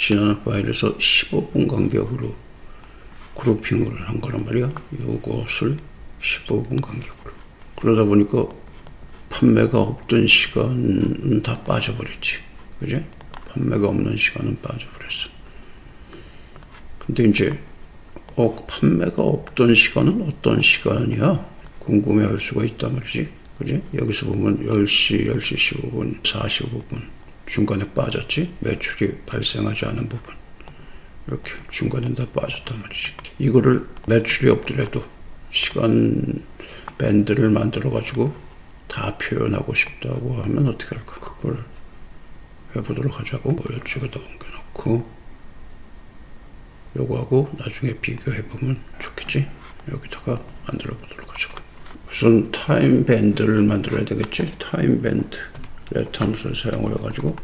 지난 파일에서 15분 간격으로 그룹핑을 한 거란 말이야. 요것을 15분 간격으로. 그러다 보니까 판매가 없던 시간은 다 빠져버렸지. 그지? 판매가 없는 시간은 빠져버렸어. 근데 이제, 어, 판매가 없던 시간은 어떤 시간이야? 궁금해 할 수가 있단 말이지. 그지? 여기서 보면 10시, 10시 15분, 45분. 중간에 빠졌지? 매출이 발생하지 않은 부분. 이렇게 중간에 다 빠졌단 말이지. 이거를 매출이 없더라도 시간 밴드를 만들어 가지고 다 표현하고 싶다고 하면 어떻게 할까? 그걸 해보도록 하자고. 이쪽에다 옮겨놓고 요거하고 나중에 비교해 보면 좋겠지. 여기다가 만들어 보도록 하자고. 우선 타임 밴드를 만들어야 되겠지. 타임 밴드 함수를 사용을 해가지고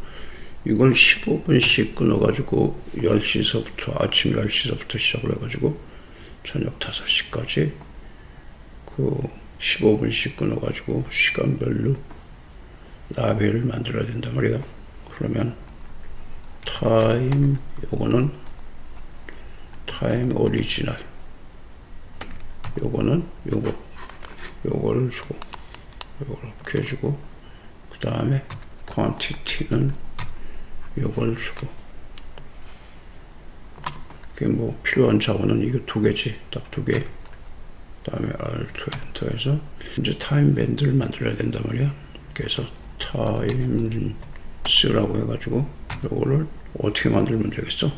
이걸 15분씩 끊어가지고 10시서부터 아침 10시서부터 시작을 해가지고 저녁 5시까지 그 15분씩 끊어가지고 시간별로 나베를 만들어야 된단 말이야. 그러면 타임 요거는 타임 오리지널 요거는 요거 요거를 주고 요걸 이렇게 해주고 그 다음에 quantity는 요걸 주고. 그게 뭐 필요한 자원은 이거 두 개지. 딱 두개. 그다음에 Alt 엔터해서 이제 타임 밴드를 만들어야 된단 말이야. 그래서 타임스라고 해가지고 요거를 어떻게 만들면 되겠어?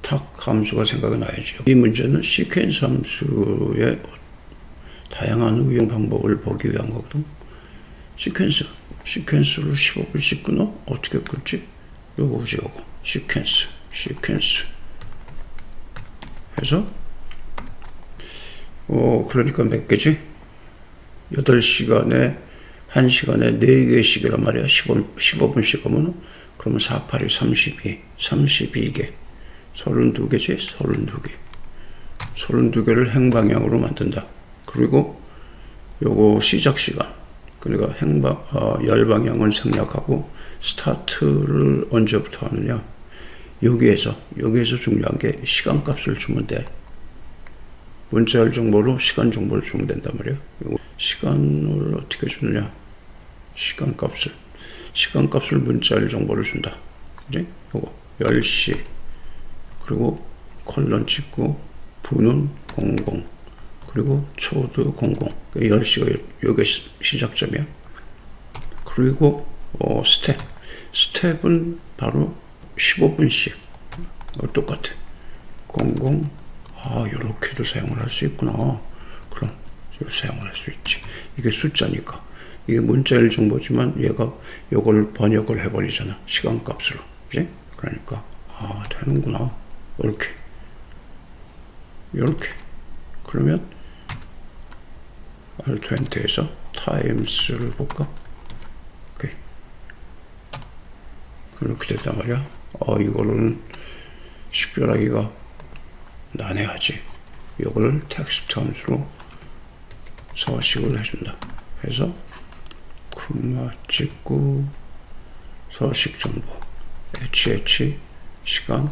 탁 함수가 생각이 나야지. 이 문제는 시퀀스 함수의 다양한 운영 방법을 보기 위한 거거든 시퀀스 시퀀스를 15분씩 끊어? 어떻게 끊지? 요거 보지 요거 시퀀스 시퀀스 해서 어 그러니까 몇 개지? 8시간에 1시간에 4개씩이란 말이야 15, 15분씩 하면 그러면 4, 8이 32 32개 32개지? 32개 32개를 행방향으로 만든다 그리고 요거 시작 시간 그러니까 행방 어, 열 방향을 생략하고 스타트를 언제부터 하느냐? 여기에서 여기에서 중요한 게 시간 값을 주면 돼. 문자열 정보로 시간 정보를 주면 된단 말이야 시간을 어떻게 주느냐? 시간 값을. 시간 값을 문자열 정보를 준다. 그지? 요거. 10시. 그리고 콜론 찍고 분은 00 그리고 초도 00 10시가 요게 시작점이야 그리고 어, 스텝 스텝은 바로 15분씩 어, 똑같아 00 아, 요렇게도 사용을 할 수 있구나. 그럼, 사용을 할 수 있지. 이게 숫자니까. 이게 문자일 정보지만 얘가 요걸 번역을 해버리잖아. 시간 값으로. 그지? 그러니까, 아, 되는구나. 요렇게. 요렇게. 그러면, R20에서 times를 볼까? 오케이. 그렇게 됐단 말이야. 어, 이거는 식별하기가 난해하지. 이걸 텍스트 함수로 서식을 해준다. 해서 콤마 찍고 서식 정보 hh 시간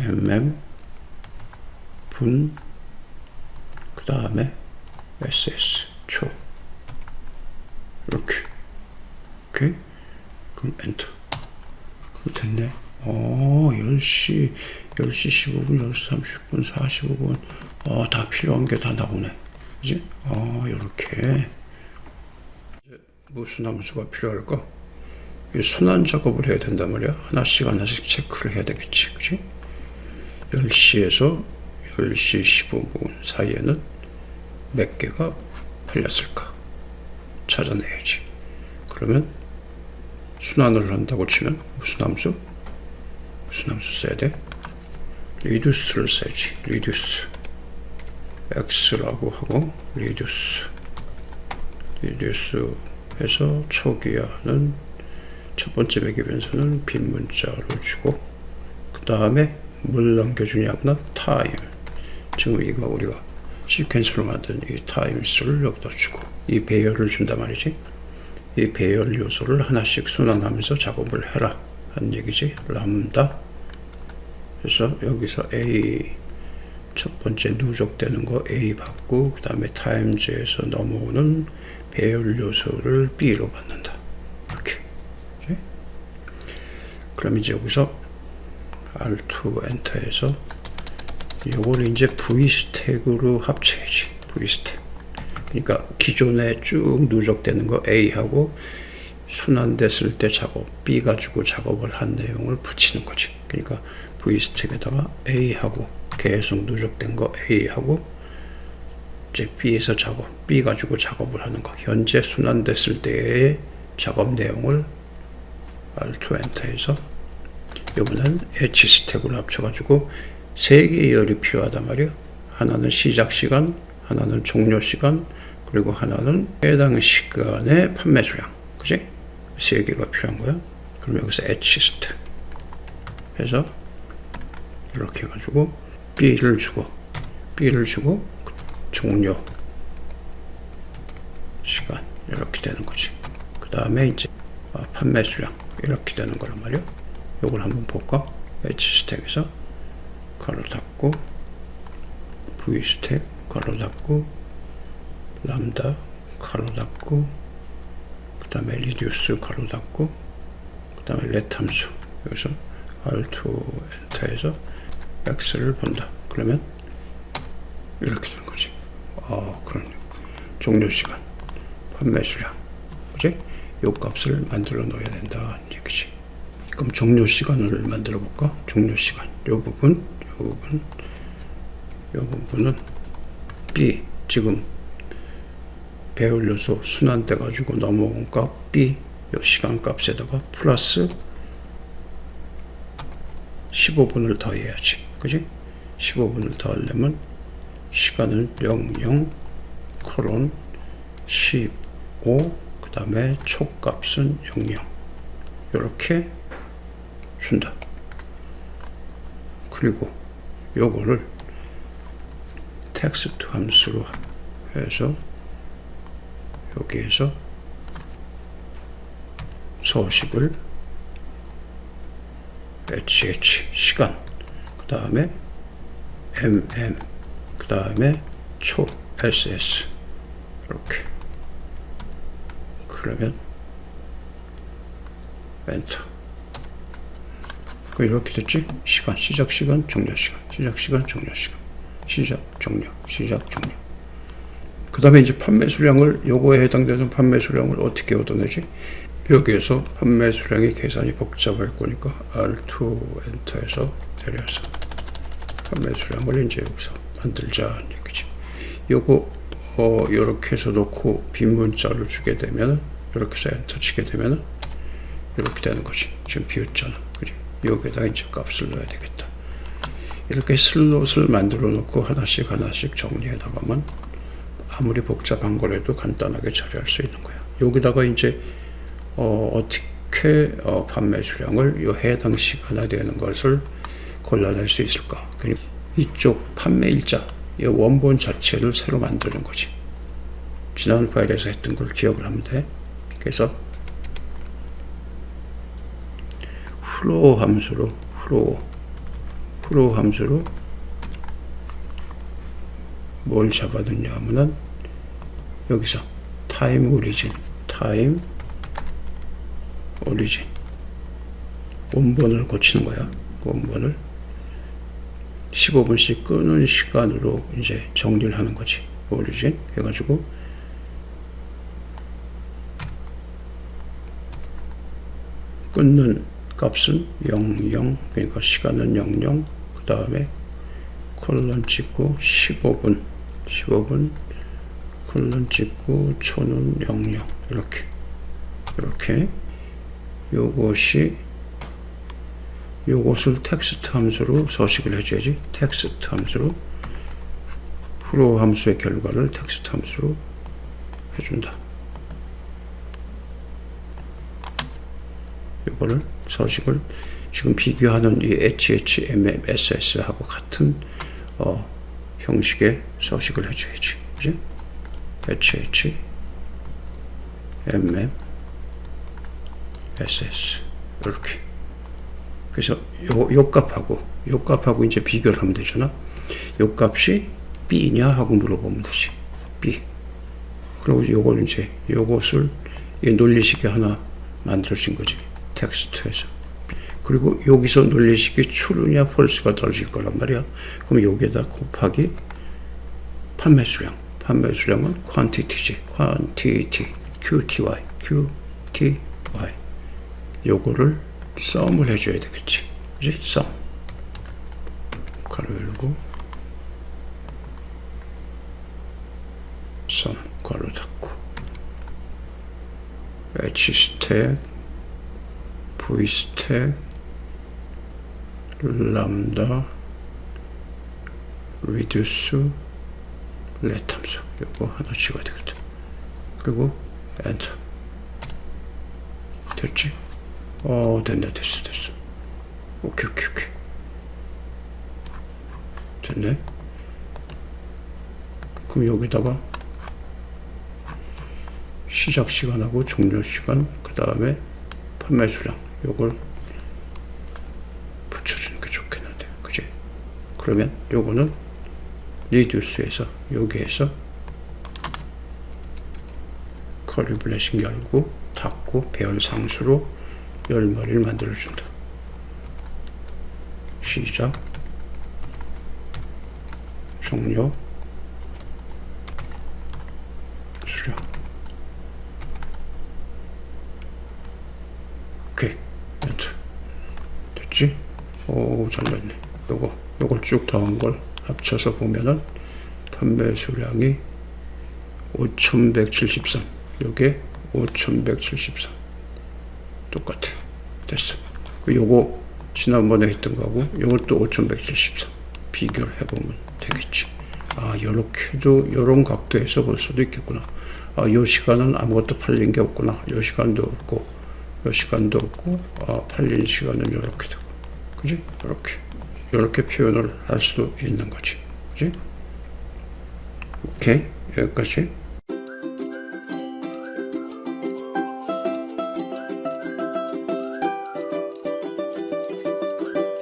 mm 분 그 다음에 ss 초 이렇게 오케이 그럼 엔터 그럼 됐네 어 10시 10시 15분, 10시 30분, 45분, 어, 다 필요한 게 다 나오네. 그지? 어, 요렇게. 무슨 함수가 필요할까? 이 순환 작업을 해야 된단 말이야. 하나씩 하나씩 체크를 해야 되겠지. 그지? 10시에서 10시 15분 사이에는 몇 개가 팔렸을까? 찾아내야지. 그러면 순환을 한다고 치면 무슨 함수? 무슨 함수 써야 돼? 리듀스를 써야지. 리듀스. x라고 하고 리듀스. 리듀스 해서 초기화는 첫 번째 매개 변수는 빈 문자로 주고 그 다음에 뭘 남겨주냐면 타임. 지금 이거 우리가 시퀀스로 만든 이 타임스를 여기다 주고 이 배열을 준단 말이지. 이 배열 요소를 하나씩 순환하면서 작업을 해라 한 얘기지. 람다. 그래서 여기서 A 첫 번째 누적되는 거 A 받고 그 다음에 타임즈에서 넘어오는 배열 요소를 B로 받는다. 이렇게. 오케이? 그럼 이제 여기서 R2 엔터해서 요걸 이제 V 스택으로 합쳐야지. V 스택. 그러니까 기존에 쭉 누적되는 거 A하고 순환됐을 때 작업, B 가지고 작업을 한 내용을 붙이는 거지. 그러니까 V 스택에다가 A하고 계속 누적된 거 A하고 이제 B에서 작업, B 가지고 작업을 하는 거. 현재 순환됐을 때의 작업 내용을 R2 엔터해서 이번엔 H 스택으로 합쳐가지고 세 개의 열이 필요하단 말이야. 하나는 시작 시간, 하나는 종료 시간, 그리고 하나는 해당 시간의 판매 수량. 그지? 세 개가 필요한 거야. 그럼 여기서 스택 해서 이렇게 해가지고 B를 주고 B를 주고 종료 시간 이렇게 되는 거지. 그 다음에 이제 아, 판매 수량 이렇게 되는 거란 말이야. 요걸 한번 볼까? H 스택에서 가로 닫고 V 스택 가로 닫고 람다 가로 닫고 그 다음에 리듀스 가로 닫고 그 다음에 렛 함수. 여기서 R2 엔터해서 X를 본다. 그러면 이렇게 되는 거지. 아 그러네. 종료 시간. 판매 수량. 그지? 요 값을 만들어 넣어야 된다 얘기지. 그럼 종료 시간을 만들어 볼까? 종료 시간. 요 부분. 요 부분 요 부분은 B 지금 배열 요소 순환돼 가지고 넘어온 값 B 요 시간 값에다가 플러스 15분을 더해야지. 그지? 15분을 더하려면 시간은 00 코론 15 그 다음에 촉값은 00 이렇게 준다. 그리고 요거를 텍스트 함수로 해서 여기에서 서식을 HH 시간 그 다음에 MM 그 다음에 초 SS 이렇게. 그러면 엔터 그 이렇게 됐지 시간 시작 시간 종료 시간 시작 시간 종료 시간 시작 종료 시작 종료 그 다음에 이제 판매 수량을 요거에 해당되는 판매 수량을 어떻게 얻어내지 여기에서 판매 수량이 계산이 복잡할 거니까 R2 엔터에서 내려서 판매 수량을 이제 여기서 만들자 얘기지. 요거 어 요렇게 해서 놓고 빈 문자를 주게 되면 이렇게 해서 엔터 치게 되면 이렇게 되는 거지. 지금 비었잖아. 여기에다 이제 값을 넣어야 되겠다. 이렇게 슬롯을 만들어 놓고 하나씩 하나씩 정리해 나가면 아무리 복잡한 거라도 간단하게 처리할 수 있는 거야. 여기다가 이제 어, 어떻게 어, 판매 수량을 요 해당 시간에 되는 것을 골라낼 수 있을까? 그러니까 이쪽 판매 일자, 이 원본 자체를 새로 만드는 거지. 지난 파일에서 했던 걸 기억을 하면 돼. 그래서 flow 함수로 flow flow 함수로 뭘 잡아뒀냐 하면은 여기서 time origin time origin 원본을 고치는 거야 원본을. 15분씩 끄는 시간으로 이제 정리를 하는 거지 origin 해가지고 끊는 값은 00 그러니까 시간은 00 그 다음에 콜론 찍고 15분 15분 콜론 찍고 초는 00 이렇게 이렇게. 요것이 요것을 텍스트 함수로 서식을 해줘야지. 텍스트 함수로 프로 함수의 결과를 텍스트 함수로 해준다. 요거를 서식을 지금 비교하는 이 HHMMSS하고 같은 어, 형식의 서식을 해줘야지. 그지? HH, MM, SS. 이렇게. 그래서 요, 요 값하고 요 값하고 이제 비교를 하면 되잖아. 요 값이 B냐 하고 물어보면 되지. B. 그리고 요걸 이제 요것을 이 논리식이 하나 만들어진 거지. 텍스트에서. 그리고 여기서 논리식이 true냐 false가 떨어질 거란 말이야. 그럼 여기에다 곱하기 판매 수량. 판매 수량은 quantity지. quantity. QTY. QTY. 요거를 썸을 해줘야 되겠지. 그지? 썸. 가로 열고 썸 가로 닫고 H 스택 스택 람다 리듀스 렛 함수. 요거 하나 찍어야 되겠다. 그리고 엔터. 됐지? 어 됐네 됐어 됐어. 오케이 오케이 오케이. 됐네. 그럼 여기다가 시작 시간하고 종료 시간 그 다음에 판매 수량 요걸 붙여주는 게 좋겠는데 그지 그러면 요거는 리듀스에서 여기에서 커리 블레싱 열고 닫고 배열 상수로 열머리를 만들어준다. 시작. 종료 수량 오케이 엔터 됐지? 오 잘됐네 요거 요걸 쭉 더한 걸 합쳐서 보면은 판매 수량이 5173 요게 5173 똑같아 됐어. 그 요거 지난번에 했던 거하고 요것도 5173 비교를 해보면 되겠지. 아 요렇게도 요런 각도에서 볼 수도 있겠구나. 아 요 시간은 아무것도 팔린 게 없구나. 요 시간도 없고 요 시간도 없고 아 팔린 시간은 요렇게 되고 그지? 요렇게. 요렇게 표현을 할 수도 있는 거지. 그지? 오케이? 여기까지